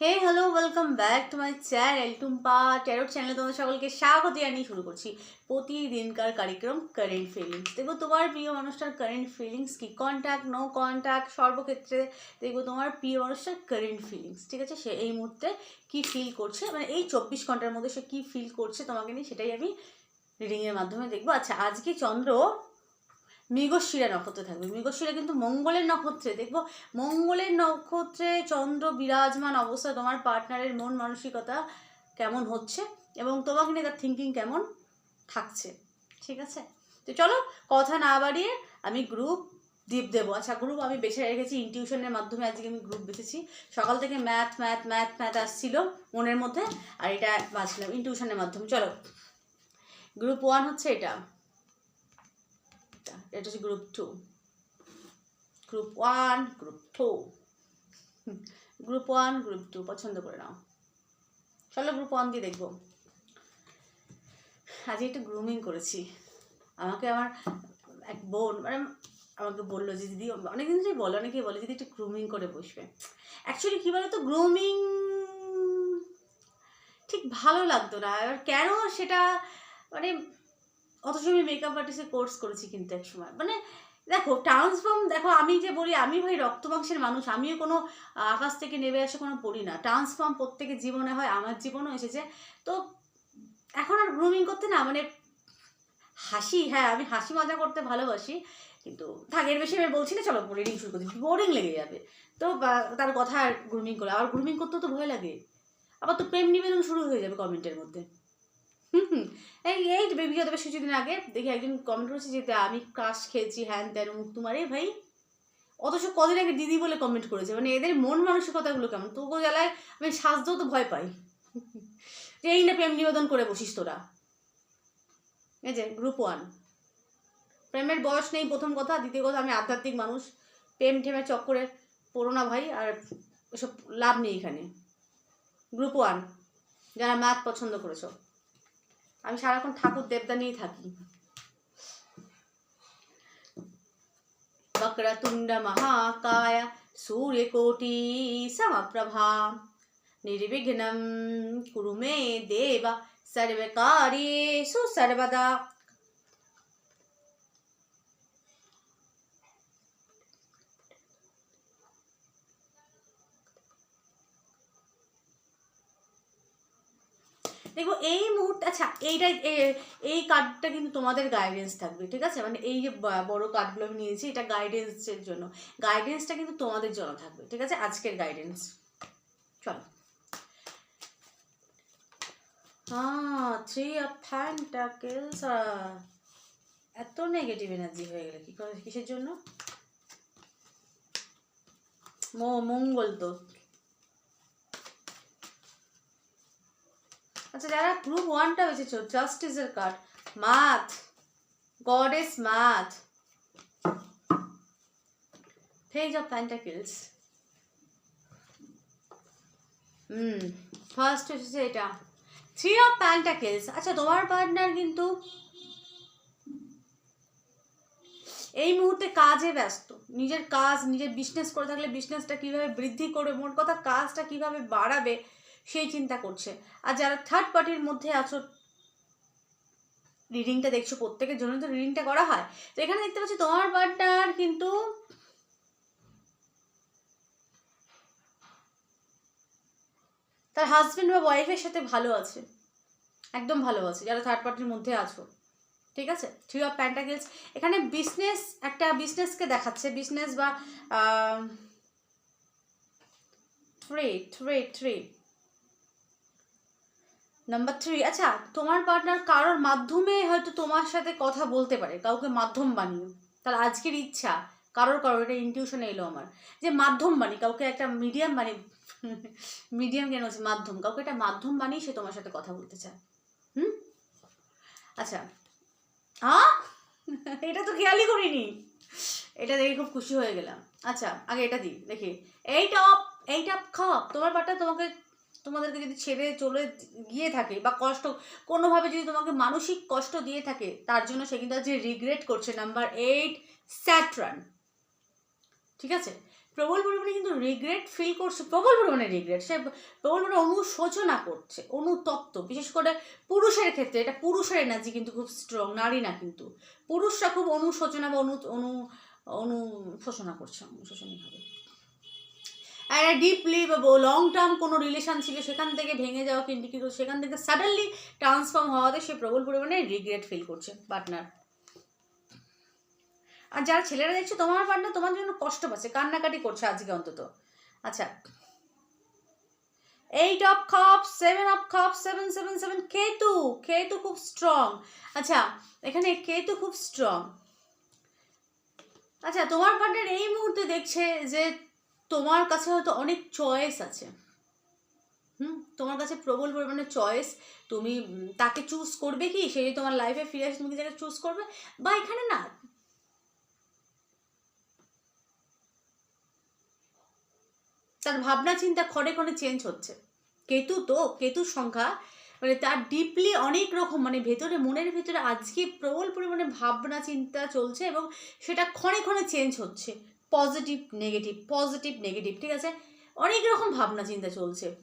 Hey hello welcome back to my channel Tumpa tarot চ্যানেলে তোমাদের সকলকে স্বাগত জানিয়ে শুরু করছি প্রতিদিনকার কার্যক্রম কারেন্ট ফিলিংস দেখব তোমার প্রিয় মানুষটার কারেন্ট ফিলিংস কি? কন্ট্যাক্ট নো কন্ট্যাক্ট সর্বক্ষেত্রে দেখব তোমার প্রিয় মানুষটার কারেন্ট ফিলিংস ঠিক আছে? সে এই মুহূর্তে কি ফিল করছে? মানে এই চব্বিশ ঘণ্টার মধ্যে সে কী ফিল করছে তোমাকে নিয়ে সেটাই আমি রিডিংয়ের মাধ্যমে দেখব। আচ্ছা আজকে চন্দ্র মৃগশিরা নক্ষত্রে থাকবে। মৃগশিরা কিন্তু মঙ্গলের নক্ষত্রে। দেখব, মঙ্গলের নক্ষত্রে চন্দ্র বিরাজমান অবস্থা তোমার পার্টনারের মন মানসিকতা কেমন হচ্ছে এবং তোমাকে নিয়ে তার থিঙ্কিং কেমন থাকছে। ঠিক আছে? তো চলো, কথা না বাড়িয়ে আমি গ্রুপ দ্বীপ দেবো। আচ্ছা গ্রুপ আমি বেছে রেখেছি ইনটিউশনের মাধ্যমে আজকে আমি গ্রুপ বেছেছি। সকাল থেকে ম্যাথ ম্যাথ ম্যাথ ম্যাথ আসছিল মনের মধ্যে, আর এটা বাঁচলাম ইনটিউশনের মাধ্যমে। চলো গ্রুপ ওয়ান হচ্ছে এটা। এটা এটা হচ্ছে group two group one group two group one group two পছন্দ করে নাও। চলো গ্রুপ ওয়ান দিয়ে দেখব। আজকে একটু গ্রুমিং করেছি। আমাকে আমার এক বোন মানে আমাকে বলল যে, দিদি, অনেকদিন ধরেই বলে, অনেকেই বলে, দিদি, একটু গ্রুমিং করে বসবে। অ্যাকচুয়ালি কী বলতো গ্রুমিং ঠিক ভালো লাগতো না। এবার কেন সেটা মানে অথচ আমি মেকআপ আর্টিস্টের কোর্স করেছি কিন্তু এক সময়। মানে দেখো ট্রান্সফর্ম দেখো, আমি যে বলি, আমি ভাই রক্ত মাংসের মানুষ, আমিও কোনো আকাশ থেকে নেমে আসে কোনো পড়ি না। ট্রান্সফর্ম প্রত্যেকের জীবনে হয়, আমার জীবনেও এসেছে। তো এখন আর গ্রুমিং করতে না মানে হাসি হ্যাঁ আমি হাসি মজা করতে ভালোবাসি, কিন্তু থাকের বেশি আমি বলছি না, চলো রিডিং শুরু করছি বোরিং লেগে যাবে। তো তার কথা আর গ্রুমিং করে আবার গ্রুমিং করতেও তো ভয় লাগে। আবার তো প্রেম নিবেদন শুরু হয়ে যাবে কমেন্টের মধ্যে। হুম হুম। এই এই বিগত বেশ কিছুদিন আগে দেখি একজন কমেন্ট করেছে যে আমি ক্রাশ খেয়েছি, হ্যান ত্যান, মুখ তোমারে ভাই? অথচ কদিন আগে দিদি বলে কমেন্ট করেছে। মানে এদের মন মানসিকতাগুলো কেমন? তবু জ্বালায় আমি সাজতেও তো ভয় পাই। যে, এই না প্রেম নিবেদন করে বসিস তোরা। এই যে গ্রুপ ওয়ান প্রেমের বয়স নেই প্রথম কথা, দ্বিতীয় কথা, আমি আধ্যাত্মিক মানুষ। প্রেম ঠেমে চক্করে পড়ো না ভাই, আর এসব লাভ নেই এখানে। গ্রুপ ওয়ান যারা ম্যাথ পছন্দ করেছ। আমি সারাক্ষণ ঠাকুর দেবতা নিয়েই থাকি। বক্রতুণ্ড মহাকায় সূর্যকোটি সমপ্রভা। নির্বিঘ্নম কুরু মে দেব, সর্বকার্যেষু সর্বদা দেখো এই মুহূর্তে আচ্ছা এইটা এই কার্ডটা কিন্তু তোমাদের গাইডেন্স থাকবে, ঠিক আছে? মানে এই যে বড় কার্ডগুলো আমি নিয়েছি, এটা গাইডেন্সের জন্য। গাইডেন্সটা কিন্তু তোমাদের জন্য থাকবে, ঠিক আছে? আজকের গাইডেন্স চলো। হ্যাঁ থ্রি অফ ফ্যান্টাকেলস এত নেগেটিভ এনার্জি হয়ে গেলে কি করে, কিসের জন্য? মঙ্গল তো। আচ্ছা যারা গ্রুপ ওয়ানটা বেছেছো জাস্টিসের card Maat goddess Maat page of pentacles hmm first এসেছে এটা। থ্রি অফ প্যান্টাকিলস আচ্ছা তোমার পার্টনার কিন্তু এই মুহূর্তে কাজে ব্যস্ত। নিজের কাজ, নিজের বিজনেস করে থাকলে বিজনেসটা কীভাবে বৃদ্ধি করবে, মোট কথা কাজটা কীভাবে বাড়াবে সেই চিন্তা করছে। আর যারা থার্ড পার্টির মধ্যে আছো রিডিংটা দেখছ, প্রত্যেকের জন্য তো রিডিংটা করা হয়। তো এখানে দেখতে পাচ্ছি তোমার পার্টনার কিন্তু তার হাজবেন্ড বা ওয়াইফের সাথে ভালো আছে। একদম ভালো আছে, যারা থার্ড পার্টির মধ্যে আছো। ঠিক আছে? থ্রি অফ প্যান্টাকেলস এখানে বিজনেস একটা বিজনেসকে দেখাচ্ছে। বিজনেস বা three three three number three আচ্ছা তোমার পার্টনার কারোর মাধ্যমে হয়তো তোমার সাথে কথা বলতে পারে, কাউকে মাধ্যম বানিয়ে। তার আজকের ইচ্ছা, কারোর কারোর, এটা ইনটিউশনে এলো আমার, যে মাধ্যম বানি কাউকে একটা মিডিয়াম বানি মিডিয়াম কেন হচ্ছে মাধ্যম? কাউকে একটা মাধ্যম বানিয়ে সে তোমার সাথে কথা বলতে চায়। হুম? আচ্ছা আ? এটা তো খেয়ালই করিনি। এটা দেখে খুব খুশি হয়ে গেলাম। আচ্ছা আগে এটা দিই, দেখি। এই টপ এই টপ খাপ তোমার পাটা তোমাকে তোমাদেরকে যদি ছেড়ে চলে গিয়ে থাকে বা কষ্ট, কোনোভাবে যদি তোমাকে মানসিক কষ্ট দিয়ে থাকে, তার জন্য সে কিন্তু আজকে রিগ্রেট করছে। নাম্বার এইট স্যাটরান ঠিক আছে? প্রবল পরিমাণে কিন্তু রিগ্রেট ফিল করছে, প্রবল পরিমাণে রিগ্রেট সে প্রবল পরিমাণে অনুশোচনা করছে, অনুতপ্ত। বিশেষ করে পুরুষের ক্ষেত্রে, এটা পুরুষের এনার্জি কিন্তু খুব স্ট্রং নারী না কিন্তু। পুরুষরা খুব অনুশোচনা বা অনু অনু, অনুশোচনা করছে, অনুশোচনী আর ডিপলি বা লং টার্ম কোনো রিলেশন ছিল সেখান থেকে ভেঙে যাওয়া কিন্তু কিন্তু সেখান থেকে সাডেনলি ট্রান্সফর্ম হওয়াতে সে প্রবল পরিমাণে রিগ্রেট ফিল করছে পার্টনার আর যারা ছেলেরা দেখছে, তোমার পার্টনার তোমার জন্য কষ্ট পাচ্ছে, কান্নাকাটি করছে আজকে অন্তত। আচ্ছা। Eight of cup seven of cup seven seven seven Ketu Ketu খুব স্ট্রং আচ্ছা এখানে কেতু খুব স্ট্রং আচ্ছা তোমার পার্টনার এই মুহূর্তে দেখছে যে তোমার কাছে হয়তো অনেক চয়েস আছে। হুম? তোমার কাছে প্রবল পরিমাণে চয়েস তুমি তাকে চুজ করবে কি? সে যদি তোমার লাইফে ফিরে আসে, তুমি তাকে চুজ করবে? বা এখানে না, তার ভাবনা চিন্তা ক্ষণে ক্ষণে চেঞ্জ হচ্ছে। কেতু তো, কেতুর সংখ্যা মানে তার ডিপলি অনেক রকম মানে ভেতরে, মনের ভেতরে আজকে প্রবল পরিমাণে ভাবনা চিন্তা চলছে এবং সেটা ক্ষণে ক্ষণে চেঞ্জ হচ্ছে। পজিটিভ নেগেটিভ পজিটিভ নেগেটিভ ঠিক আছে? অনেক রকম ভাবনা চিন্তা চলছে।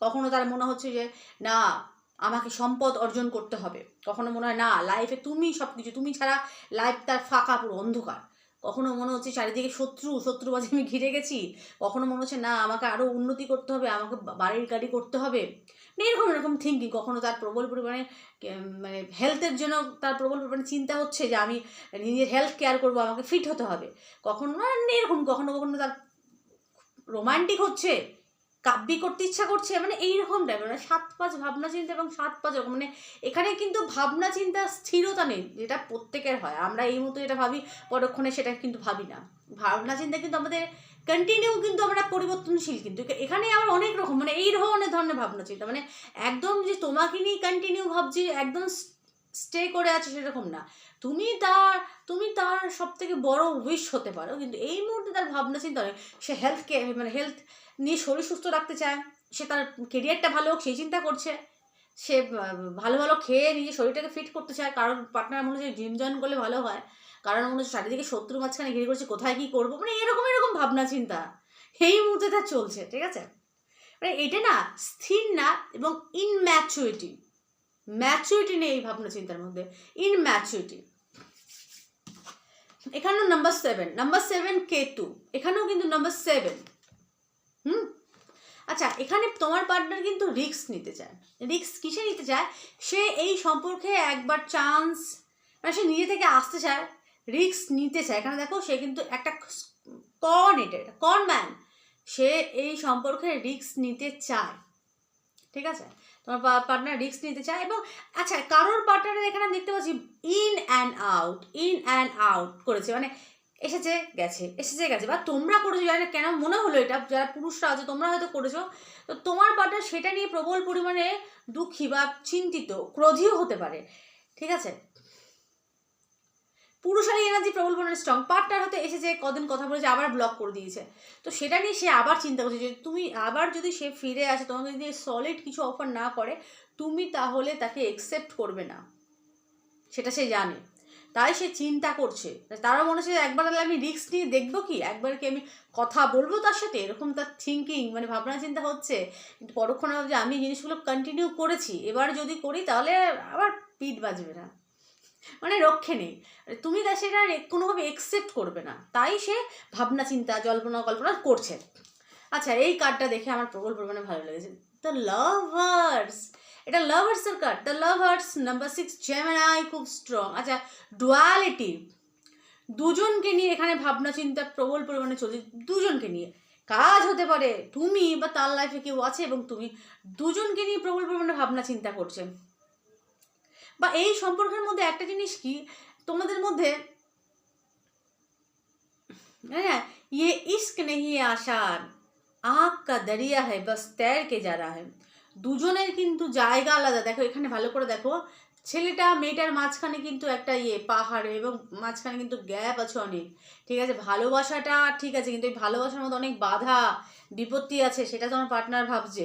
কখনো তার মনে হচ্ছে যে, না, আমাকে সম্পদ অর্জন করতে হবে। কখনো মনে হয়, না লাইফে তুমি সব কিছু তুমি ছাড়া লাইফ তার ফাঁকা পুরো অন্ধকার। কখনো মনে হচ্ছে চারিদিকে শত্রু শত্রু বাজে আমি ঘিরে গেছি? কখনো মনে হচ্ছে না, আমাকে আরও উন্নতি করতে হবে, আমাকে বাড়ির গাড়ি করতে হবে? এরকম এরকম থিঙ্কিং কখনো তার প্রবল পরিমাণে মানে হেলথের জন্য তার প্রবল পরিমাণে চিন্তা হচ্ছে যে আমি নিজের হেলথ কেয়ার করব, আমাকে ফিট হতে হবে। কখনো এরকম কখনো কখনো তার রোমান্টিক হচ্ছে। কাব্যি করতে ইচ্ছা করছে মানে এইরকম টাইপের মানে সাত পাঁচ ভাবনা চিন্তা এবং সাত পাঁচ রকম মানে এখানে কিন্তু ভাবনা চিন্তা স্থিরতা নেই, যেটা প্রত্যেকের হয়, আমরা এই মতো যেটা ভাবি, পরক্ষণে সেটা কিন্তু ভাবি না। ভাবনা চিন্তা কিন্তু আমাদের কন্টিনিউ কিন্তু আমরা পরিবর্তনশীল কিন্তু এখানে আবার অনেক রকম মানে এই ধরনের ধরনের ভাবনা চিন্তা মানে একদম যে তোমাকে নিয়ে কন্টিনিউ ভাবছি, একদম স্টে করে আছে সেরকম না। তুমি তার তুমি তার সব থেকে বড় উইশ হতে পারো, কিন্তু এই মুহূর্তে তার ভাবনা চিন্তা সে হেলথ কে মানে হেলথ নিয়ে শরীর সুস্থ রাখতে চায়। সে তার কেরিয়ারটা ভালো হোক, সেই চিন্তা করছে। সে ভালো ভালো খেয়ে নিজের শরীরটাকে ফিট করতে চায়। কারণ পার্টনার মনে হচ্ছে জিম জয়েন করলে ভালো হয়। কারণ মনে হচ্ছে চারিদিকে শত্রু মাঝখানে ঘিরে করছে কোথায় কী করব? মানে এরকম এরকম ভাবনা চিন্তা। এই মুহূর্তে তার চলছে, ঠিক আছে? মানে এটা না স্থির না এবং ইনম্যাচুরিটি ম্যাচুরিটি নেই এই ভাবনা চিন্তার মধ্যে। ইনম্যাচুরিটি এখানেও number seven number seven Ketu এখানেও কিন্তু নাম্বার সেভেন হুম? আচ্ছা এখানে তোমার পার্টনার কিন্তু রিস্ক নিতে চায়। রিস্ক কিসে নিতে চায়? সে এই সম্পর্কে একবার চান্স মানে সে নিজে থেকে আসতে চায় রিস্ক নিতে চায়। এখানে দেখো, সে কিন্তু একটা কন এটা কন ম্যান সে এই সম্পর্কে রিস্ক নিতে চায়। ঠিক আছে? তোমার পার্টনার রিস্ক নিতে চায় এবং আচ্ছা কারোর পার্টনারের এখানে আমি দেখতে পাচ্ছি in and out in and out করেছে। মানে এসেছে, গেছে এসেছে, গেছে। বা তোমরা করেছ, জানি কেন মনে হলো এটা, যারা পুরুষরা আছে, তোমরা হয়তো করেছ। তো তোমার পার্টনার সেটা নিয়ে প্রবল পরিমাণে দুঃখী বা চিন্তিত, ক্রোধীও হতে পারে। ঠিক আছে? পুরুষের এনার্জি প্রবল পরিমাণে স্ট্রং পার্টনার হয়তো এসেছে, কদিন কথা বলেছে, আবার ব্লক করে দিয়েছে। তো সেটা নিয়ে সে আবার চিন্তা করছে যে, তুমি আবার যদি সে ফিরে আসে, তোমাকে যদি সলিড কিছু অফার না করে, তুমি তাহলে তাকে একসেপ্ট করবে না। সেটা সে জানে। তাই সে চিন্তা করছে। তারা মনে হচ্ছে একবার তাহলে আমি রিস্ক নিয়ে দেখব কি? একবার কি আমি কথা বলব তার সাথে? এরকম তার থিঙ্কিং মানে ভাবনা চিন্তা হচ্ছে। কিন্তু পরক্ষণে যে আমি জিনিসগুলো কন্টিনিউ করেছি। এবার যদি করি তাহলে আবার পিঠ বাজবে না। মানে রক্ষে নেই। তুমি তা সেটা কোনোভাবে একসেপ্ট করবে না। তাই সে ভাবনা চিন্তা, জল্পনা কল্পনা করছে। আচ্ছা এই কার্ডটা দেখে আমার প্রবল পরিমাণে ভালো লেগেছে। দ্য লাভার্স এটা লাভার্সের card the lovers number six Gemini খুব স্ট্রং আচ্ছা ডুয়ালিটি দুজনকে নিয়ে এখানে ভাবনা চিন্তা প্রবল পরিমাণে চলছে দুজনকে নিয়ে কাজ হতে পারে তুমি বা তার লাইফে কেউ আছে এবং তুমি দুজনকে নিয়ে প্রবল পরিমাণে ভাবনা চিন্তা করছে বা এই সম্পর্কের মধ্যে একটা জিনিস কি তোমাদের মধ্যে হ্যাঁ ये इश्क नहीं आसान आग का दरिया है बस तैर के जा रहा है দুজনের কিন্তু জায়গা আলাদা। দেখো, এখানে ভালো করে দেখো। ছেলেটা মেয়েটার মাঝখানে কিন্তু একটা ইয়ে পাহাড় এবং মাঝখানে কিন্তু গ্যাপ আছে অনেক। ঠিক আছে? ভালোবাসাটা ঠিক আছে, কিন্তু এই ভালোবাসার মধ্যে অনেক বাধা, বিপত্তি আছে, সেটা তোমার পার্টনার ভাবছে।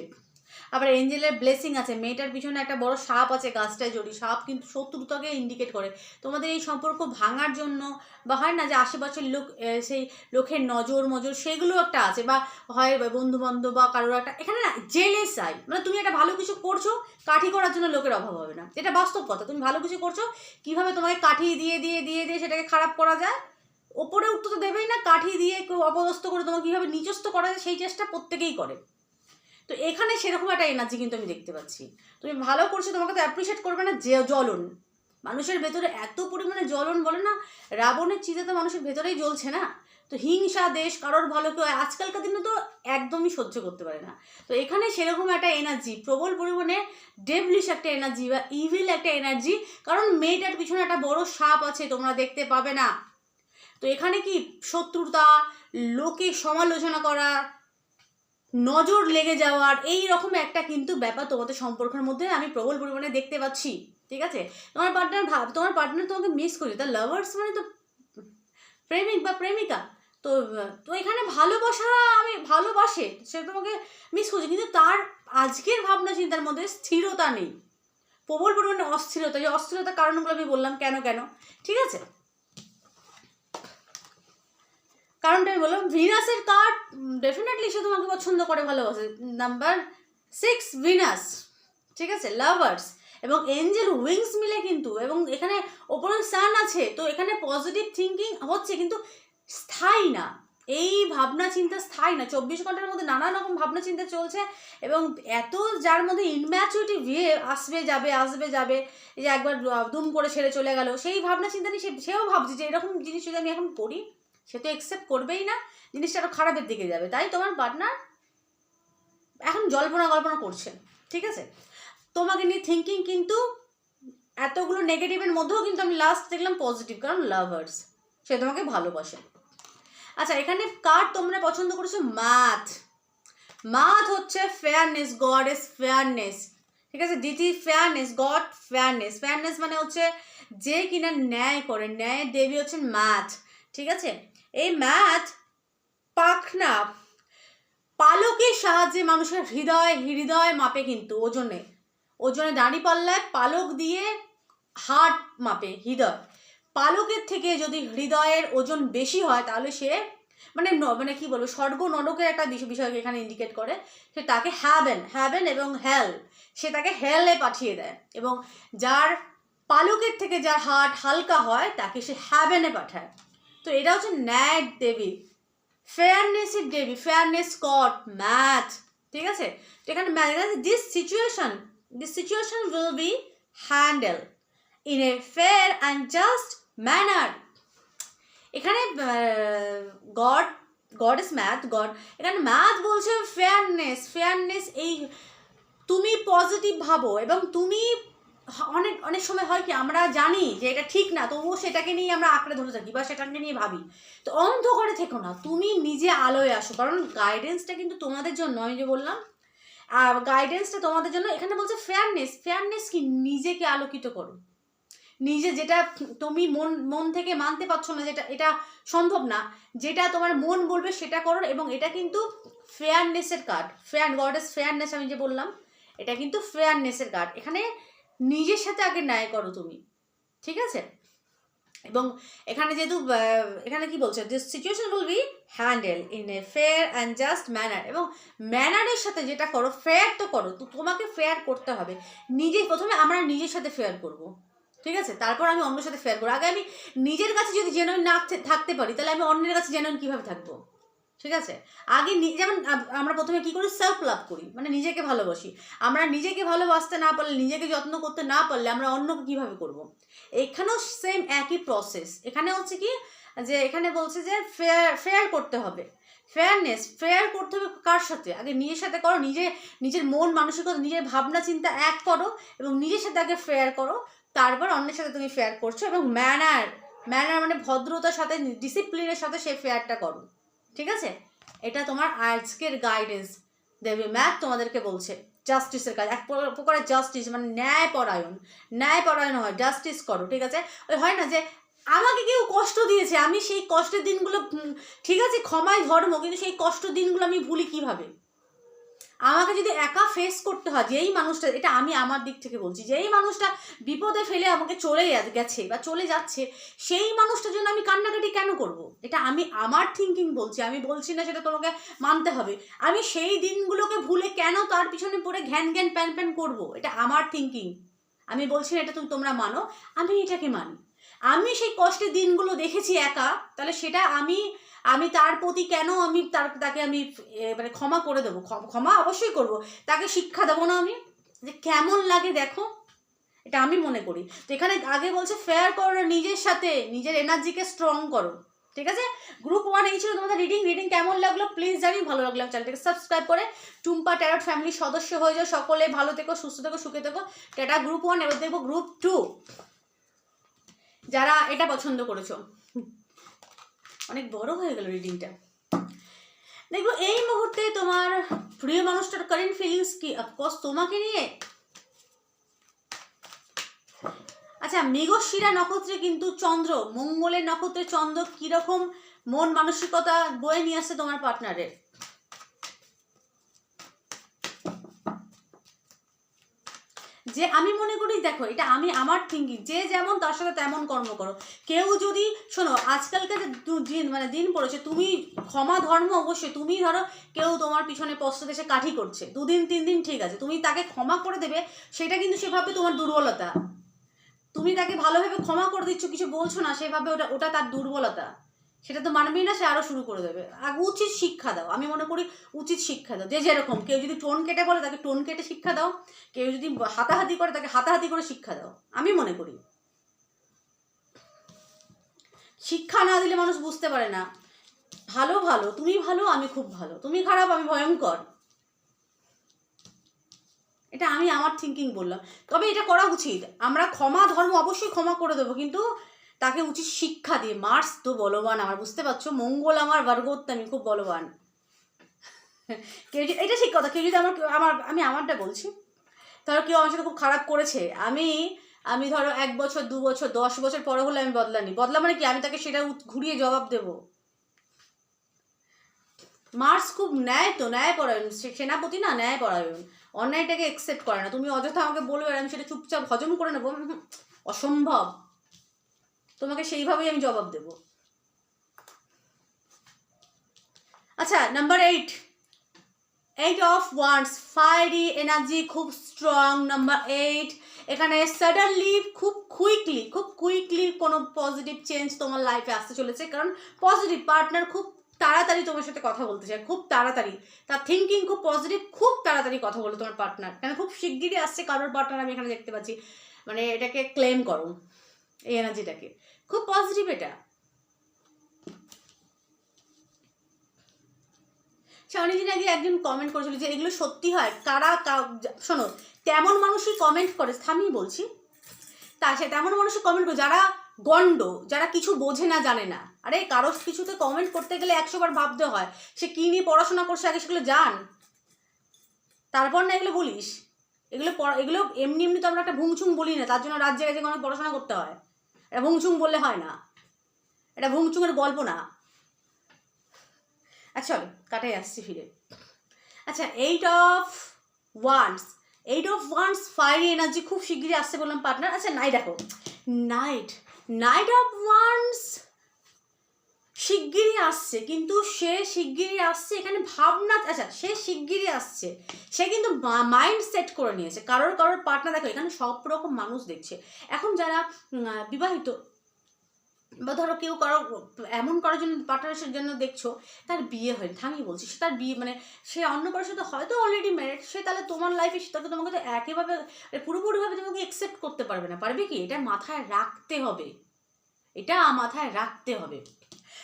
আবার এঞ্জেলের ব্লেসিং আছে, মেয়েটার পিছনে একটা বড় সাপ আছে গাছটায় জড়ি সাপ কিন্তু শত্রুতাকে ইন্ডিকেট করে। তোমাদের এই সম্পর্ক ভাঙার জন্য বা হয় না যে আশেপাশের লোক সেই লোকের নজর মজর, সেগুলো একটা আছে বা হয় বন্ধু বান্ধব বা কারোর একটা, এখানে না জেলেস আই মানে তুমি একটা ভালো কিছু করছ, কাঠি করার জন্য লোকের অভাব হবে না। এটা বাস্তব কথা। তুমি ভালো কিছু করছ, কীভাবে তোমাকে কাঠি দিয়ে দিয়ে দিয়ে দিয়ে সেটাকে খারাপ করা যায়? ওপরে উঠতে তো দেবেই না, কাঠি দিয়ে কেউ অপদস্থ করে তোমাকে কীভাবে নিচস্থ করা যায়, সেই চেষ্টা প্রত্যেকেই করে। তো এখানে সেরকম একটা এনার্জি কিন্তু আমি দেখতে পাচ্ছি। তুমি ভালো করছ, তোমাকে তো অ্যাপ্রিসিয়েট করবে না যে জ্বলন। মানুষের ভেতরে এত পরিমাণে জ্বলন বলে না, রাবণের চিতে তো মানুষের ভেতরেই জ্বলছে না। তো হিংসা, দেশ, কারোর ভালো কেউ, আজকালকার দিনে তো একদমই সহ্য করতে পারে না। তো এখানে সেরকম একটা এনার্জি প্রবল পরিমাণে ডেভলিশ একটা এনার্জি বা ইভিল একটা এনার্জি কারণ মেয়েটার পিছনে একটা বড় সাপ আছে, তোমরা দেখতে পাবে না। তো এখানে কি শত্রুতা, লোকে সমালোচনা করা নজর লেগে যাওয়ার এই রকম একটা কিন্তু ব্যাপার তোমাদের সম্পর্কের মধ্যে আমি প্রবল পরিমাণে দেখতে পাচ্ছি, ঠিক আছে? তোমার পার্টনার ভাব তোমার পার্টনার তোমাকে মিস করি তার লাভার্স মানে তো প্রেমিক বা প্রেমিকা, তো তো এখানে ভালোবাসা আমি, ভালোবাসে, সে তোমাকে মিস করছে, কিন্তু তার আজকের ভাবনা চিন্তার মধ্যে স্থিরতা নেই, প্রবল পরিমাণে অস্থিরতা যে অস্থিরতার কারণগুলো আমি বললাম কেন কেন, ঠিক আছে? কারণটা আমি বললাম ভিনাসের কার্ড ডেফিনেটলি সে তোমাকে পছন্দ করে, ভালোবাসে। নাম্বার সিক্স ভিনাস ঠিক আছে? লাভার্স এবং এঞ্জেল উইংস মিলে কিন্তু, এবং এখানে ওপরে সান আছে, তো এখানে পজিটিভ থিঙ্কিং হচ্ছে, কিন্তু স্থায়ী না। এই ভাবনা চিন্তা স্থায়ী না। চব্বিশ ঘণ্টার মধ্যে নানা রকম ভাবনা চিন্তা চলছে, এবং এত যার মধ্যে ইনম্যাচুরিটি ভিয়ে আসবে, যাবে আসবে, যাবে যে একবার দুম করে ছেড়ে চলে গেল, সেই ভাবনা চিন্তা নিয়ে সেও ভাবছে যে এরকম জিনিস যদি আমি এখন করি সে তো অ্যাকসেপ্ট করবেই না, জিনিসটা আরও খারাপের দিকে যাবে। তাই তোমার পার্টনার এখন জল্পনা কল্পনা করছে, ঠিক আছে? তোমাকে নিয়ে থিঙ্কিং কিন্তু এতগুলো নেগেটিভের মধ্যেও কিন্তু আমি লাস্ট দেখলাম পজিটিভ কারণ লাভার্স সে তোমাকে ভালোবাসে। আচ্ছা এখানে কার তোমরা পছন্দ করেছ? মাথ। মাথ হচ্ছে ফেয়ারনেস গড ইজ ফেয়ারনেস ঠিক আছে? দিতি ফেয়ারনেস গড ফেয়ারনেস ফেয়ারনেস মানে হচ্ছে যে কিনা ন্যায় করে ন্যায় দেবী হচ্ছেন ম্যাথ ঠিক আছে? এই ম্যাথ পাখনা পালকের সাহায্যে মানুষের হৃদয় হৃদয় মাপে কিন্তু ওজনে। ওজনে দাঁড়ি পাল্লায় পালক দিয়ে হার্ট মাপে হৃদয়। পালকের থেকে যদি হৃদয়ের ওজন বেশি হয় তাহলে সে মানে মানে কি বলব, স্বর্গ নরকের একটা বিষয় বিষয়কে এখানে ইন্ডিকেট করে। সে তাকে হ্যাভেন হ্যাভেন এবং হেল সে তাকে হেলে পাঠিয়ে দেয় এবং যার পালকের থেকে যার হার্ট হালকা হয় তাকে সে হ্যাভেনে পাঠায়। তো এটা হচ্ছে ন্যায় দেবী। ফেয়ারনেসের দেবী ফেয়ারনেস কট ম্যাথ ঠিক আছে? তো এখানে this situation this situation will be handle in a fair and just manner এখানে god god is Maat god এখানে ম্যাথ বলছে ফেয়ারনেস ফেয়ারনেস এই তুমি পজিটিভ ভাবো এবং তুমি অনেক অনেক সময় হয় কি, আমরা জানি যে এটা ঠিক না, তবুও সেটাকে নিয়ে আমরা আঁকড়ে ধরে থাকি বা সেটাকে নিয়ে ভাবি। তো অন্ধকারে থেকো না, তুমি নিজে আলোয় আসো, কারণ গাইডেন্সটা কিন্তু তোমাদের জন্য, আমি যে বললাম, আর গাইডেন্সটা তোমাদের জন্য, এখানে বলছে ফেয়ারনেস ফেয়ারনেস কি? নিজেকে আলোকিত করো। নিজে যেটা তুমি মন মন থেকে মানতে পারছ না, যেটা, এটা সম্ভব না, যেটা তোমার মন বলবে সেটা করো, এবং এটা কিন্তু ফেয়ারনেসের কার্ড ফেয়ার গডেস ফেয়ারনেস আমি যে বললাম, এটা কিন্তু ফেয়ারনেসের কার্ড এখানে নিজের সাথে আগে ন্যায় করো তুমি, ঠিক আছে? এবং এখানে যেহেতু এখানে কি বলছে? This situation will be handle in a fair and just manner এবং ম্যানারের সাথে যেটা করো ফেয়ার তো করো, তো তোমাকে ফেয়ার করতে হবে। নিজে প্রথমে আমরা নিজের সাথে ফেয়ার করব, ঠিক আছে? তারপর আমি অন্যের সাথে ফেয়ার করব। আগে আমি নিজের কাছে যদি জেনুইন না থাকতে পারি, তাহলে আমি অন্যের কাছে জেনুইন কীভাবে থাকব? ঠিক আছে? আগে যেমন আমরা প্রথমে কি করি? সেলফ লাভ করি মানে নিজেকে ভালোবাসি। আমরা নিজেকে ভালোবাসতে না পারলে, নিজেকে যত্ন করতে না পারলে আমরা অন্যকে কীভাবে করব। এখানেও সেম একই প্রসেস এখানে হচ্ছে কি? যে এখানে বলছে যে ফেয়ার ফেয়ার করতে হবে। ফেয়ারনেস ফেয়ার করতে হবে কার সাথে? আগে নিজের সাথে করো, নিজে, নিজের মন, মানসিকতা, নিজের ভাবনা, চিন্তা এক করো এবং নিজের সাথে আগে ফেয়ার করো। তারপর অন্যের সাথে তুমি ফেয়ার করছ এবং ম্যানার ম্যানার মানে ভদ্রতার সাথে ডিসিপ্লিনের সাথে সেই ফেয়ারটা করো। ঠিক আছে? এটা তোমার আজকের গাইডেন্স দেবে। ম্যাথ তোমাদেরকে বলছে জাস্টিসের কাজ। এক প্রকার- প্রকারের জাস্টিস মানে ন্যায়পরায়ণ। ন্যায়পরায়ণ হয় জাস্টিস করো, ঠিক আছে? ওই হয় না যে, আমাকে কেউ কষ্ট দিয়েছে, আমি সেই কষ্টের দিনগুলো ঠিক আছে ক্ষমায় ধর্ম, কিন্তু সেই কষ্ট দিনগুলো আমি ভুলি কীভাবে? আমাকে যদি একা ফেস করতে হয়, যেই মানুষটা, এটা আমি আমার দিক থেকে বলছি, যেই মানুষটা বিপদে ফেলে আমাকে চলে গেছে বা চলে যাচ্ছে, সেই মানুষটার জন্য আমি কান্নাকাটি কেন করব? এটা আমি আমার থিঙ্কিং বলছি, আমি বলছি না সেটা তোমাকে মানতে হবে। আমি সেই দিনগুলোকে ভুলে কেন তার পিছনে পড়ে ঘ্যান ঘ্যান প্যান প্যান করব? এটা আমার থিঙ্কিং আমি বলছি না এটা তুমি, তোমরা মানো, আমি এটাকে মানি। আমি সেই কষ্টের দিনগুলো দেখেছি একা, তাহলে সেটা আমি আমি তার প্রতি কেন আমি তার, তাকে আমি মানে ক্ষমা করে দেবো? ক্ষমা অবশ্যই করব। তাকে শিক্ষা দেবো না আমি? যে কেমন লাগে দেখো? এটা আমি মনে করি। তো এখানে আগে বলছে ফেয়ার করো নিজের সাথে, নিজের এনার্জিকে স্ট্রং করো। ঠিক আছে? গ্রুপ ওয়ান এই ছিল তোমাদের রিডিং রিডিং কেমন লাগল? প্লিজ জানি ভালো লাগল চ্যানেলটাকে সাবস্ক্রাইব করে। টুম্পা ট্যারট ফ্যামিলির সদস্য হয়ে যাও সকলে। ভালো থেকো, সুস্থ থেকো, সুখে থেকো। টাটা গ্রুপ ওয়ান এবার দেখব গ্রুপ টু যারা এটা পছন্দ করেছ। অনেক বড় হয়ে গেল রিডিংটা দেখব, এই মুহূর্তে তোমার প্রিয় মানুষটার কারেন্ট ফিলিংস কি? অফকোর্স তোমাকে নিয়ে। আচ্ছা মৃগশিরা নক্ষত্রে কিন্তু চন্দ্র। মঙ্গলের নক্ষত্রে চন্দ্র কীরকম মন মানসিকতা বয়ে নিয়ে আসছে তোমার পার্টনারের যে আমি মনে করি, দেখো, এটা আমি আমার থিঙ্কিং যে যেমন তার সাথে তেমন কর্ম করো। কেউ যদি, শোনো, আজকালকার দিন মানে দিন পড়েছে, তুমি ক্ষমা ধর্ম অবশ্যই, তুমি ধরো, কেউ তোমার পিছনে পশ্চ দেশে কাঠি করছে, দুদিন, তিন দিন ঠিক আছে, তুমি তাকে ক্ষমা করে দেবে, সেটা কিন্তু সেভাবে তোমার দুর্বলতা। তুমি তাকে ভালোভাবে ক্ষমা করে দিচ্ছ, কিছু বলছো না সেভাবে ওটা ওটা তার দুর্বলতা। সেটা তো মানবেই না, সে আরও শুরু করে দেবে। আর উচিত শিক্ষা দাও। আমি মনে করি উচিত শিক্ষা দাও। যে যেরকম, কেউ যদি টোন কেটে বলে, তাকে টোন কেটে শিক্ষা দাও। কেউ যদি হাতাহাতি করে, তাকে হাতাহাতি করে শিক্ষা দাও। আমি মনে করি। শিক্ষা না দিলে মানুষ বুঝতে পারে না। ভালো ভালো, তুমি ভালো, আমি খুব ভালো। তুমি খারাপ, আমি ভয়ঙ্কর। এটা আমি আমার থিঙ্কিং বললাম। তবে এটা করা উচিত। আমরা ক্ষমা, ধর্ম অবশ্যই ক্ষমা করে দেবো। কিন্তু তাকে উচিত শিক্ষা দিয়ে। মার্স তো বলবান আমার, বুঝতে পারছ? মঙ্গল আমার বর্গোত্তমী খুব বলবান। কেউ যদি এটা ঠিক কথা, কেউ যদি আমার আমার আমি আমারটা বলছি। ধরো কেউ আমার সাথে খুব খারাপ করেছে, আমি আমি ধরো এক বছর, দু বছর, দশ বছর পরে হলে আমি বদলানি। বদলা মানে কি? আমি তাকে সেটা ঘুরিয়ে জবাব দেবো। মার্স খুব ন্যায় তো, ন্যায় পরায়ণ। সেনাপতি না, ন্যায় পরায়ণ। অন্যায়টাকে একসেপ্ট করে না। তুমি অযথা আমাকে বলবে আর আমি সেটা চুপচাপ হজম করে নেব। অসম্ভব। তোমাকে সেইভাবেই আমি জবাব দেব। আচ্ছা number eight eight of wands fiery energy খুব স্ট্রং নাম্বার এইট এখানে সাডেনলি খুব কুইকলি খুব কুইকলি কোনো পজিটিভ চেঞ্জ তোমার লাইফে আসতে চলেছে। কারণ পজিটিভ পার্টনার খুব তাড়াতাড়ি তোমার সাথে কথা বলতে চায়, খুব তাড়াতাড়ি। তার থিঙ্কিং খুব পজিটিভ খুব তাড়াতাড়ি কথা বলো তোমার পার্টনার কেন খুব শিগগিরই আসছে, কারোর পার্টনার আমি এখানে দেখতে পাচ্ছি। মানে এটাকে ক্লেম করো। এই এনার্জিটাকে খুব পজিটিভ এটা। অনেকদিন আগে একজন কমেন্ট করেছিল যে এগুলো সত্যি হয়, কারা শোনো, তেমন মানুষই কমেন্ট করে, থামিয়ে বলছি। তা সে তেমন মানুষই কমেন্ট করে, যারা গণ্ড, যারা কিছু বোঝে না, জানে না। আরে কারও কিছুতে কমেন্ট করতে গেলে একশো বার ভাবতে হয়, সে কী নিয়ে পড়াশোনা করছে, আগে সেগুলো জান। তারপর না এগুলো বলিস। এগুলো এগুলো এমনি এমনি তো আমরা একটা ভুংচুং বলি না, তার জন্য রাজ্যে জেগে অনেক পড়াশোনা করতে হয়। এটা ভুংচুং বললে হয় না। এটা ভুংচুংয়ের গল্প না। আচ্ছা কাটাই আসছি ফিরে। আচ্ছা eight of wands eight of wands fire energy খুব শিগগিরই আসছে বললাম পার্টনার আচ্ছা নাই দেখো। নাইট নাইট অফ ওয়ান্স শিগগিরই আসছে, কিন্তু সে শিগগিরই আসছে এখানে ভাবনা আচ্ছা সে শিগগিরই আসছে। সে কিন্তু মাইন্ড সেট করে নিয়েছে। কারোর কারোর পার্টনার দেখো, এখানে সব রকম মানুষ দেখছে। এখন যারা বিবাহিত, বা ধরো কেউ কারও, এমন কারোর জন্য পার্টনারের জন্য দেখছ, তার বিয়ে হয়নি। থামিয়ে বলছি, সে তার বিয়ে মানে সে অন্য কারোর সাথে হয়তো অলরেডি ম্যারেড সে তাহলে তোমার লাইফে সে তাকে তোমাকে তো একেভাবে মানে পুরোপুরিভাবে তোমাকে একসেপ্ট করতে পারবে না। পারবে কি? এটা মাথায় রাখতে হবে। এটা মাথায় রাখতে হবে।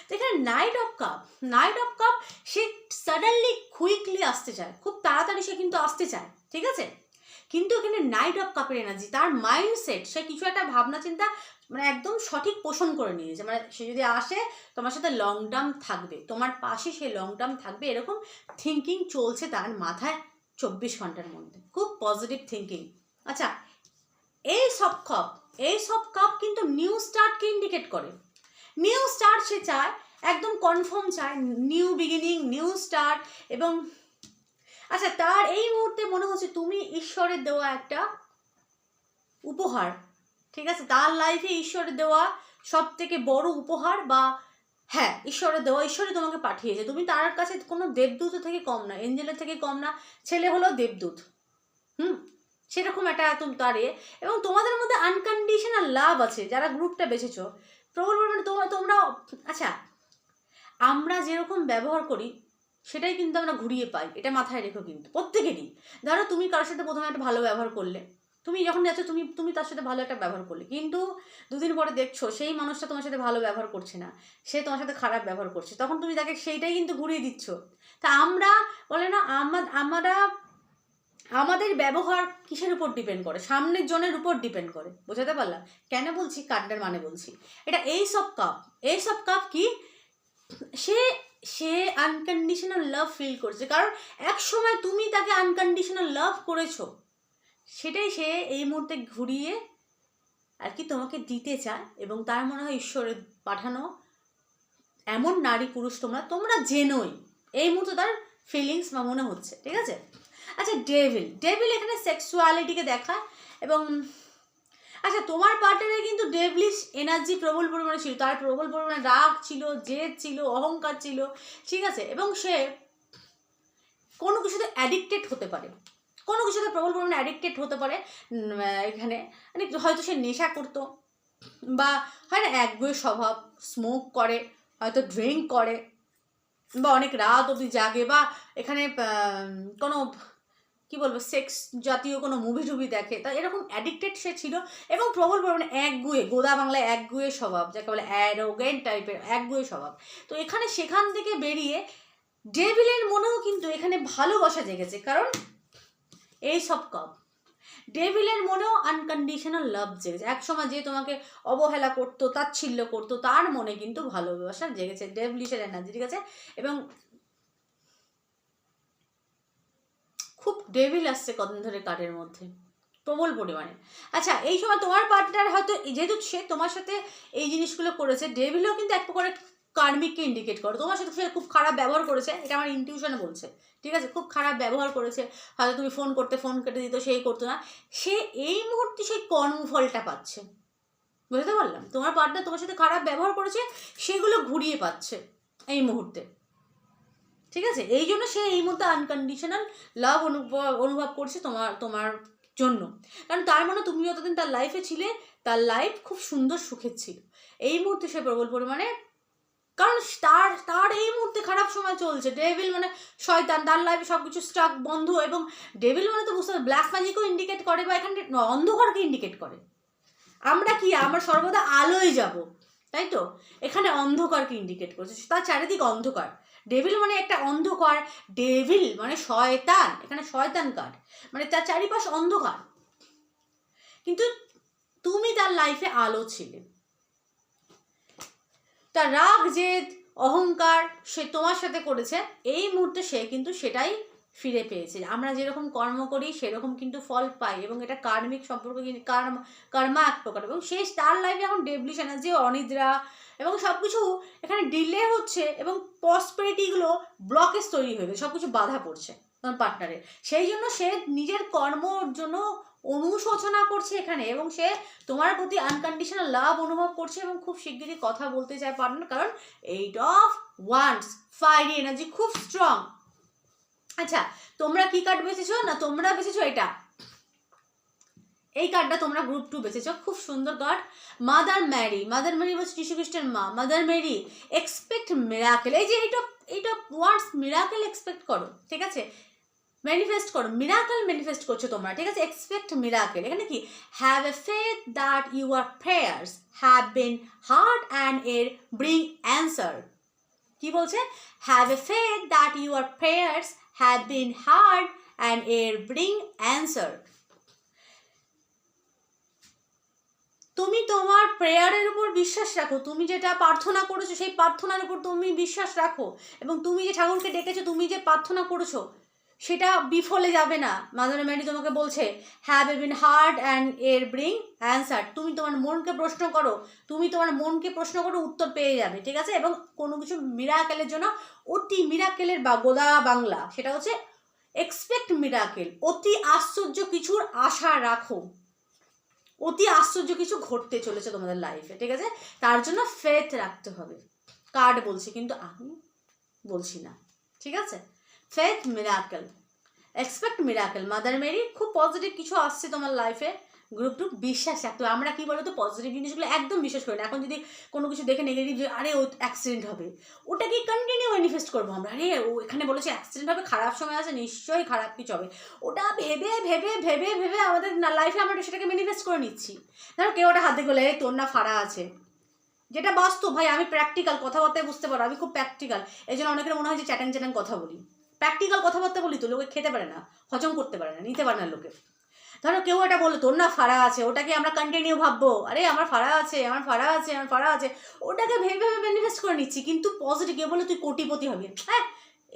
তো এখানে knight of cup knight of cup say suddenly quickly আসতে চায়। খুব তাড়াতাড়ি সে কিন্তু আসতে চায়, ঠিক আছে? কিন্তু এখানে নাইট অফ কাপের এনার্জি তার মাইন্ডসেট সে কিছু একটা ভাবনা চিন্তা মানে একদম সঠিক পোষণ করে নিয়েছে। মানে সে যদি আসে, তোমার সাথে লং টার্ম থাকবে, তোমার পাশে সে লং টার্ম থাকবে, এরকম থিঙ্কিং চলছে তার মাথায় চব্বিশ ঘণ্টার মধ্যে। খুব পজিটিভ থিঙ্কিং আচ্ছা এই সব কাপ এই সব কাপ কিন্তু নিউ স্টার্টকে ইন্ডিকেট করে। নিউ স্টার্ট সে চায়, একদম কনফার্ম চায় নিউ বিগিনিং নিউ স্টার্ট এবং আচ্ছা তার এই মুহূর্তে মনে হচ্ছে তুমি ঈশ্বরের দেওয়া একটা উপহার, ঠিক আছে? তার লাইফে ঈশ্বরের দেওয়া সব থেকে বড় উপহার বা হ্যাঁ ঈশ্বরের দেওয়া, ঈশ্বরই তোমাকে পাঠিয়েছে। তুমি তার কাছে কোনো দেবদূত থেকে কম না এঞ্জেলের থেকে কম না, ছেলে হলো দেবদূত। হুম? সেরকম একটা তুমি তার এবং তোমাদের মধ্যে আনকন্ডিশনাল লাভ আছে, যারা গ্রুপটা বেছেছো প্রবল পরিমাণে তোমরা তোমরা আচ্ছা আমরা যেরকম ব্যবহার করি, সেটাই কিন্তু আমরা ঘুরিয়ে পাই, এটা মাথায় রেখো কিন্তু, প্রত্যেকেরই। ধরো তুমি কারোর সাথে প্রথমে একটা ভালো ব্যবহার করলে, তুমি যখন যাচ্ছ তুমি তুমি তার সাথে ভালো একটা ব্যবহার করলে, কিন্তু দুদিন পরে দেখছ সেই মানুষটা তোমার সাথে ভালো ব্যবহার করছে না, সে তোমার সাথে খারাপ ব্যবহার করছে, তখন তুমি তাকে সেইটাই কিন্তু ঘুরিয়ে দিচ্ছ। তা আমরা, বলে না, আমা- আমরা আমাদের ব্যবহার কিসের উপর ডিপেন্ড করে? সামনের জনের উপর ডিপেন্ড করে। বোঝাতে পারলাম? কেন বলছি? কার্ডের মানে বলছি। এটা এই সব কাপ এই সব কাপ কি? সে সে আনকন্ডিশনাল লাভ ফিল করছে। কারণ এক সময় তুমি তাকে আনকন্ডিশনাল লাভ করেছ। সেটাই সে এই মুহূর্তে ঘুরিয়ে আর কি তোমাকে দিতে চায় এবং তার মনে হয় ঈশ্বরের পাঠানো এমন নারী পুরুষ তোমরা তোমরা জেনোই। এই মুহূর্তে তার ফিলিংস বা মনে হচ্ছে। ঠিক আছে? আচ্ছা ডেভিল ডেভিল এখানে সেক্সুয়ালিটিকে দেখায় এবং আচ্ছা তোমার পার্টনারে কিন্তু ডেভলিশ এনার্জি প্রবল পরিমাণে ছিল। তার প্রবল পরিমাণে রাগ ছিল, জেদ ছিল, অহংকার ছিল। ঠিক আছে? এবং সে কোনো কিছুতে অ্যাডিক্টেড হতে পারে। কোনো কিছুতে প্রবল পরিমাণে অ্যাডিক্টেড হতে পারে এখানে। মানে হয়তো সে নেশা করতো বা, হয় না একগুয়ে স্বভাব স্মোক করে, হয়তো ড্রিঙ্ক করে, বা অনেক রাত অবধি জাগে, বা এখানে কোনো কি বলব সেক্স জাতীয় কোনো মুভি টুভি দেখে। তা এরকম অ্যাডিক্টেড সে ছিল এবং প্রবল পরিমাণে একগুয়ে, গোদা বাংলায় একগুয়ে স্বভাব, যাকে বলে অ্যারোগেন্ট টাইপের একগুয়ে স্বভাব। তো এখানে সেখান থেকে বেরিয়ে ডেভিলের মনেও কিন্তু এখানে ভালোবাসা জেগেছে, কারণ এই সব কাপ ডেভিলের মনেও আনকন্ডিশনাল লাভ জেগেছে। এক সময় যে তোমাকে অবহেলা করতো, তাচ্ছিল্য করতো, তার মনে কিন্তু ভালোবাসা জেগেছে। ডেভলিশের এনার্জি ঠিক আছে? এবং খুব ডেভিল আসছে কদিন ধরে কার্ডের মধ্যে, প্রবল পরিমাণে। আচ্ছা এই সময় তোমার পার্টনার হয়তো, যেহেতু সে তোমার সাথে এই জিনিসগুলো করেছে ডেভিলও কিন্তু এক প্রকারের কার্মিককে ইন্ডিকেট করে। তোমার সাথে সে খুব খারাপ ব্যবহার করেছে, এটা আমার ইনটিউশনে বলছে, ঠিক আছে? খুব খারাপ ব্যবহার করেছে, হয়তো তুমি ফোন করতে ফোন কেটে দিত, সেই করতো না। সে এই মুহূর্তে সেই কর্মফলটা পাচ্ছে। বুঝতে পারলাম? তোমার পার্টনার তোমার সাথে খারাপ ব্যবহার করেছে, সেগুলো ঘুরিয়ে পাচ্ছে এই মুহূর্তে। ঠিক আছে? এই জন্য সে এই মুহূর্তে আনকন্ডিশনাল লাভ অনুভব করছে তোমার তোমার জন্য। কারণ তার মানে তুমি যতদিন তার লাইফে ছিলে, তার লাইফ খুব সুন্দর সুখের ছিল। এই মুহূর্তে সে প্রবল পরিমাণে, কারণ তার তার এই মুহূর্তে খারাপ সময় চলছে। ডেভিল মানে শয়তান, তার লাইফে সব কিছু স্ট্রাক বন্ধ, এবং ডেভিল মানে তো বুঝতে ব্ল্যাক ম্যাজিকও ইন্ডিকেট করে বা এখানে অন্ধকারকে ইন্ডিকেট করে। আমরা কি? আমরা সর্বদা আলোয় যাব, তাই তো? এখানে অন্ধকারকে ইন্ডিকেট করছে। তার চারিদিক অন্ধকার। ডেভিল মানে একটা অন্ধকার ডেভিল মানে শয়তান, এখানে শয়তান কার্ড মানে তার চারিপাশ অন্ধকার। কিন্তু তুমি তার লাইফে আলো ছিলে। তার রাগ, জেদ, অহংকার সে তোমার সাথে করেছে, এই মুহূর্তে সে কিন্তু সেটাই ফিরে পেয়েছে। আমরা যেরকম কর্ম করি, সেরকম কিন্তু ফল পাই এবং এটা কার্মিক সম্পর্ক কার্ম, কর্মা এক প্রকার এবং সে তার লাইফে এখন ডেবলিশ এনার্জি অনিদ্রা এবং সব কিছু এখানে ডিলে হচ্ছে এবং পসপেরিটিগুলো ব্লকেজ তৈরি হয়ে গেছে সব কিছু বাধা পড়ছে তোমার পার্টনারের সেই জন্য সে নিজের কর্মর জন্য অনুশোচনা করছে এখানে এবং সে তোমার প্রতি আনকন্ডিশনাল লাভ অনুভব করছে এবং খুব শিগগিরই কথা বলতে চায় পার্টনার কারণ eight of wands fiery energy খুব স্ট্রং আচ্ছা তোমরা কি কার্ড বেছেছো না তোমরা বেছেছো এটা? এই কার্ডটা তোমরা গ্রুপ টু বেছেছো। খুব সুন্দর card mother Mary mother Mary বলছে যিশু খ্রিস্টের মা। মাদার ম্যারি এক্সপেক্ট মিরাকেল এই যে এইটা এইটা ওয়ার্ডস মিরাকেল এক্সপেক্ট করো, ঠিক আছে? ম্যানিফেস্ট করো মিরাকেল ম্যানিফেস্ট করছ তোমরা, ঠিক আছে? এক্সপেক্ট মিরাকেল এখানে কি? Have a faith that your prayers have been heard and uh bring answer কি বলছে? Have a faith that your prayers have been heard and uh bring answer. তুমি তোমার প্রেয়ারের উপর বিশ্বাস রাখো। তুমি যেটা প্রার্থনা করেছ, সেই প্রার্থনার উপর তুমি বিশ্বাস রাখো। এবং তুমি যে ঠাকুরকে ডেকেছো, তুমি যে প্রার্থনা করেছ সেটা বিফলে যাবে না। মাদার ম্যারি তোমাকে বলছে have a been heard and uh bring answer তুমি তোমার মনকে প্রশ্ন করো। তুমি তোমার মনকে প্রশ্ন করো, উত্তর পেয়ে যাবে, ঠিক আছে? এবং কোনো কিছু মিরাকেলের জন্য অতি মিরাকেলের বা গোদা বাংলা, সেটা হচ্ছে এক্সপেক্ট মিরাকেল অতি আশ্চর্য কিছুর আশা রাখো। অতি আশ্চর্য কিছু ঘটতে চলেছে তোমাদের লাইফে ঠিক আছে? তার জন্য ফেথ রাখতে হবে। কার্ড বলছে, কিন্তু আমি বলছি না, ঠিক আছে? Faith miracle expect miracle mother Mary খুব পজিটিভ কিছু আসছে তোমার লাইফে গ্রুপ টু বিশ্বাস রাখতে আমরা কি বলতো পজিটিভ জিনিসগুলো একদম বিশ্বাস করি না। এখন যদি কোনো কিছু দেখে নেগেটিভ যে, আরে ও অ্যাক্সিডেন্ট হবে, ওটাকে কন্টিনিউ ম্যানিফেস্ট করব আমরা। আরে ও এখানে বলেছে অ্যাক্সিডেন্ট হবে, খারাপ সময় আছে, নিশ্চয়ই খারাপ কিছু হবে। ওটা ভেবে ভেবে ভেবে ভেবে আমাদের লাইফে আমরা সেটাকে ম্যানিফেস্ট করে নিচ্ছি। ধরো কেউ ওটা হাতে গেলে এই তোর না ফাড়া আছে। যেটা বাস্তব, ভাই, আমি প্র্যাকটিক্যাল কথাবার্তায় বুঝতে পারো, আমি খুব প্র্যাকটিক্যাল এই জন্য অনেকের মনে হয় যে চ্যাটাং চ্যাটাং কথা বলি। প্র্যাকটিক্যাল কথাবার্তা বলি তো, লোকে খেতে পারে না, হজম করতে পারে না, নিতে পারে না লোকে। ধরো কেউ এটা বলল, তোর না ফাড়া আছে, ওটাকে আমরা কন্টিনিউ ভাববো। আরে, আমার ফাড়া আছে, আমার ফাড়া আছে, আমার ফাড়া আছে। ওটাকে ভেবে ভেবে ম্যানিফেস্ট করে নিচ্ছি, কিন্তু পজিটিভ কেউ বলে তুই কোটিপতি হবি। হ্যাঁ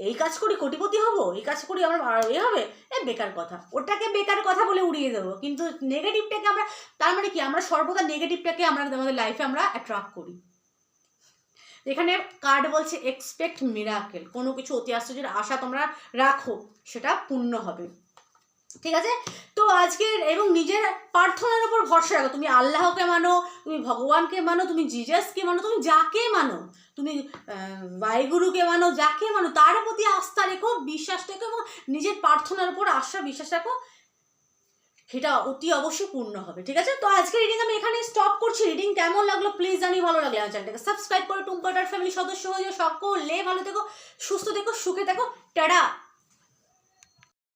এই কাজ করি, কোটিপতি হব? এই কাজ করি, আমার এ হবে? এ, বেকার কথা। ওটাকে বেকার কথা বলে উড়িয়ে দেবো, কিন্তু নেগেটিভটাকে আমরা, তার মানে কি, আমরা সর্বদা নেগেটিভটাকে আমরা আমাদের লাইফে আমরা অ্যাট্রাক্ট করি। এখানে কার্ড বলছে এক্সপেক্ট মিরাকেল কোনো কিছু অতি আশ্চর্যের আশা তোমরা রাখো সেটা পূর্ণ হবে। ঠিক আছে? তো আজকের এবং নিজের প্রার্থনার উপর ভরসা রাখো। তুমি আল্লাহকে মানো তুমি ভগবানকে মানো তুমি জিজাসকে মানো তুমি যাকে মানো তুমি আহ, বায়ুগুরুকে মানো যাকে মানো তার প্রতি আস্থা রেখো বিশ্বাস রেখো এবং নিজের প্রার্থনার উপর আশা বিশ্বাস রাখো। সেটা অতি অবশ্যই পূর্ণ হবে, ঠিক আছে? তো আজকে রিডিং আমি এখানে স্টপ করছি। রিডিং কেমন লাগল প্লিজ জানি ভালো লাগলে আমার চ্যানেলটাকে সাবস্ক্রাইব করে। টুম্পাটার ফ্যামিলি সদস্য হয়ে সকলে ভালো থেকো, সুস্থ থেকো, সুখে থেকো। টাটা!